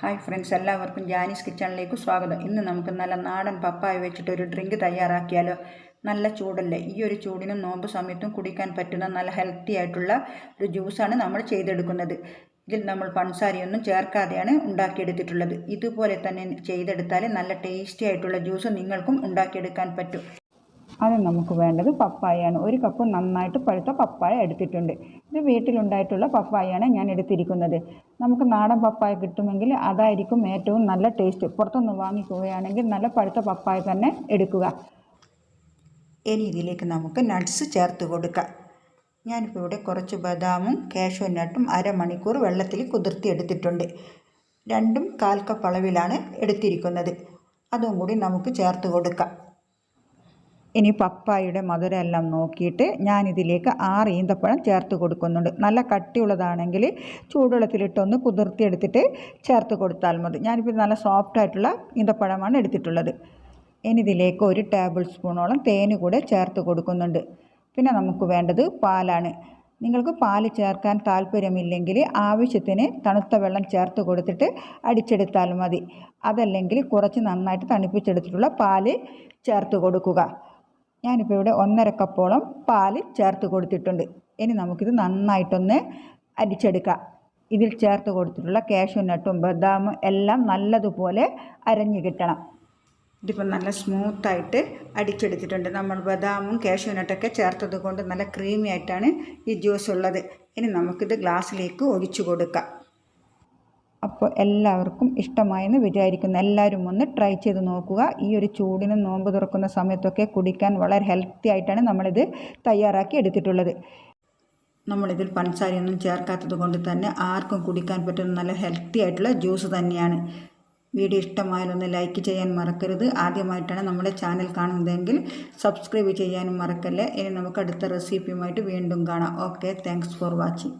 Hi friends എല്ലാവർക്കും ജാനീസ് കിച്ചണിലേക്ക് സ്വാഗതം. ഇന്ന് നമുക്ക് നല്ല നാടൻ പപ്പായ വെച്ചിട്ട് ഒരു ഡ്രിങ്ക് തയ്യാറാക്കിയാലോ? നല്ല ചൂടല്ലേ? ഈ ഒരു ചൂടിനും നോമ്പ് സമയത്തും കുടിക്കാൻ പറ്റുന്ന നല്ല ഹെൽത്തി ആയിട്ടുള്ള ഒരു ജ്യൂസാണ് നമ്മൾ ചെയ്തെടുക്കുന്നത്. ഇതിൽ നമ്മൾ പഞ്ചസാരയൊന്നും ചേർക്കാതെയാണ് ഉണ്ടാക്കിയെടുത്തിട്ടുള്ളത്. ഇതുപോലെ തന്നെ ചെയ്തെടുത്താൽ നല്ല ടേസ്റ്റി ആയിട്ടുള്ള ജ്യൂസ് നിങ്ങൾക്കും ഉണ്ടാക്കിയെടുക്കാൻ പറ്റും. അത് നമുക്ക് വേണ്ടത് പപ്പായയാണ്. ഒരു കപ്പ് നന്നായിട്ട് പഴുത്ത പപ്പായ എടുത്തിട്ടുണ്ട്. ഇത് വീട്ടിലുണ്ടായിട്ടുള്ള പപ്പായയാണ് ഞാൻ എടുത്തിരിക്കുന്നത്. നമുക്ക് നാടൻ പപ്പായ കിട്ടുമെങ്കിൽ അതായിരിക്കും ഏറ്റവും നല്ല ടേസ്റ്റ്. പുറത്തുനിന്ന് വാങ്ങിക്കുകയാണെങ്കിൽ നല്ല പഴുത്ത പപ്പായ തന്നെ എടുക്കുക. ഇനി ഇതിലേക്ക് നമുക്ക് നട്ട്സ് ചേർത്ത് കൊടുക്കാം. ഞാനിപ്പോൾ ഇവിടെ കുറച്ച് ബദാമും കാഷ്യൂ നട്ടും അരമണിക്കൂർ വെള്ളത്തിൽ കുതിർത്തി എടുത്തിട്ടുണ്ട്. രണ്ടും കാൽ കപ്പ് അളവിലാണ് എടുത്തിരിക്കുന്നത്. അതും കൂടി നമുക്ക് ചേർത്ത് കൊടുക്കാം. ഇനി പപ്പായുടെ മധുരം എല്ലാം നോക്കിയിട്ട് ഞാനിതിലേക്ക് ആറ് ഈന്തപ്പഴം ചേർത്ത് കൊടുക്കുന്നുണ്ട്. നല്ല കട്ടിയുള്ളതാണെങ്കിൽ ചൂടുവെള്ളത്തിലിട്ടൊന്ന് കുതിർത്തിയെടുത്തിട്ട് ചേർത്ത് കൊടുത്താൽ മതി. ഞാനിപ്പോൾ നല്ല സോഫ്റ്റ് ആയിട്ടുള്ള ഈന്തപ്പഴമാണ് എടുത്തിട്ടുള്ളത്. ഇനി ഇതിലേക്ക് ഒരു ടേബിൾ സ്പൂണോളം തേന് കൂടെ ചേർത്ത് കൊടുക്കുന്നുണ്ട്. പിന്നെ നമുക്ക് വേണ്ടത് പാലാണ്. നിങ്ങൾക്ക് പാൽ ചേർക്കാൻ താല്പര്യമില്ലെങ്കിൽ ആവശ്യത്തിന് തണുത്ത വെള്ളം ചേർത്ത് കൊടുത്തിട്ട് അടിച്ചെടുത്താൽ മതി. അതല്ലെങ്കിൽ കുറച്ച് നന്നായിട്ട് തണുപ്പിച്ചെടുത്തിട്ടുള്ള പാൽ ചേർത്ത് കൊടുക്കുക. ഞാനിപ്പോൾ ഇവിടെ ഒന്നര കപ്പോളം പാൽ ചേർത്ത് കൊടുത്തിട്ടുണ്ട്. ഇനി നമുക്കിത് നന്നായിട്ടൊന്ന് അരിച്ചെടുക്കാം. ഇതിൽ ചേർത്ത് കൊടുത്തിട്ടുള്ള കാഷ്യൂ നട്ടും ബദാമും എല്ലാം നല്ലതുപോലെ അരഞ്ഞു കിട്ടണം. ഇതിപ്പോൾ നല്ല സ്മൂത്തായിട്ട് അടിച്ചെടുത്തിട്ടുണ്ട്. നമ്മൾ ബദാമും കാഷ്യൂ നട്ടൊക്കെ ചേർത്തത് കൊണ്ട് നല്ല ക്രീമി ആയിട്ടാണ് ഈ ജ്യൂസ് ഉള്ളത്. ഇനി നമുക്കിത് ഗ്ലാസ്സിലേക്ക് ഒഴിച്ചു കൊടുക്കാം. അപ്പോൾ എല്ലാവർക്കും ഇഷ്ടമായെന്ന് വിചാരിക്കുന്നു. എല്ലാവരും ഒന്ന് ട്രൈ ചെയ്ത് നോക്കുക. ഈ ഒരു ചൂടിന് നോമ്പ് തുറക്കുന്ന സമയത്തൊക്കെ കുടിക്കാൻ വളരെ ഹെൽത്തി ആയിട്ടാണ് നമ്മളിത് തയ്യാറാക്കി എടുത്തിട്ടുള്ളത്. നമ്മളിതിൽ പഞ്ചസാരയൊന്നും ചേർക്കാത്തത് കൊണ്ട് തന്നെ ആർക്കും കുടിക്കാൻ പറ്റുന്ന നല്ല ഹെൽത്തി ആയിട്ടുള്ള ജ്യൂസ് തന്നെയാണ്. വീഡിയോ ഇഷ്ടമായാലൊന്ന് ലൈക്ക് ചെയ്യാൻ മറക്കരുത്. ആദ്യമായിട്ടാണ് നമ്മുടെ ചാനൽ കാണുന്നതെങ്കിൽ സബ്സ്ക്രൈബ് ചെയ്യാനും മറക്കല്ലേ. ഇനി നമുക്ക് അടുത്ത റെസിപ്പിയുമായിട്ട് വീണ്ടും കാണാം. Okay thanks for watching